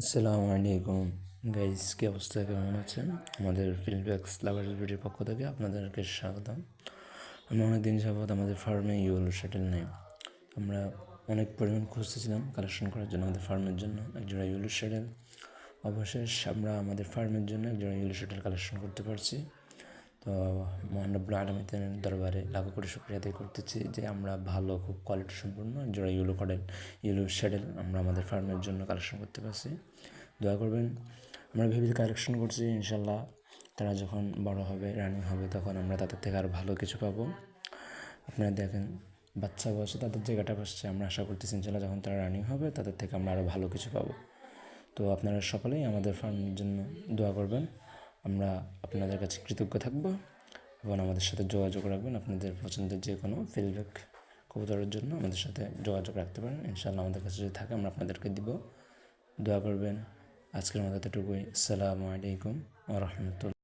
আসসালামু আলাইকুম। গাইজ কী অবস্থা? কেমন আছেন? আমাদের ফিল্ডব্যাক্স ভিডিওর পক্ষ থেকে আপনাদেরকে স্বাগতম। আমরা অনেক দিন যাবৎ আমাদের ফার্মে ইউলো শাটেল নেই। আমরা অনেক পরিমাণ খুঁজতেছিলাম কালেকশন করার জন্য আমাদের ফার্মের জন্য। একজোড়া ইউলো শাটেল অবশেষ আমরা আমাদের ফার্মের জন্য একজোড়া ইউলো শাটেল কালেকশন করতে পারছি। তো মহানবুল আলমিতের দরবারে লাখো করে শুক্রিয়া আদায় করতেছি যে আমরা ভালো, খুব কোয়ালিটি সম্পূর্ণ যারা ইউলো কডেল ইউলো শ্যাডেল আমরা আমাদের ফার্মের জন্য কালেকশন করতে পারছি। দোয়া করবেন, আমরা ভেবে কালেকশন করছি ইনশাল্লাহ তারা যখন বড় হবে রানিং হবে, তখন আমরা তাদের থেকে আরও ভালো কিছু পাবো। আপনারা দেখেন, বাচ্চা বয়সে তাদের জায়গাটা বসছে, আমরা আশা করতেছি ইনশাল্লাহ যখন তারা রানিং হবে, তাদের থেকে আমরা আরও ভালো কিছু পাবো। তো আপনারা সকলেই আমাদের ফার্মের জন্য দোয়া করবেন। আমরা আপনাদের কাছে কৃতজ্ঞ থাকব এবং আমাদের সাথে যোগাযোগ রাখবেন। আপনাদের পছন্দের যে কোনো ফিডব্যাক কবুতরের জন্য আমাদের সাথে যোগাযোগ রাখতে পারেন। ইনশাল্লাহ আমাদের কাছে যদি থাকে, আমরা আপনাদেরকে দিব। দোয়া করবেন। আজকের মতো এতটুকুই। আসসালামু আলাইকুম ও রহমতুল্লাহ।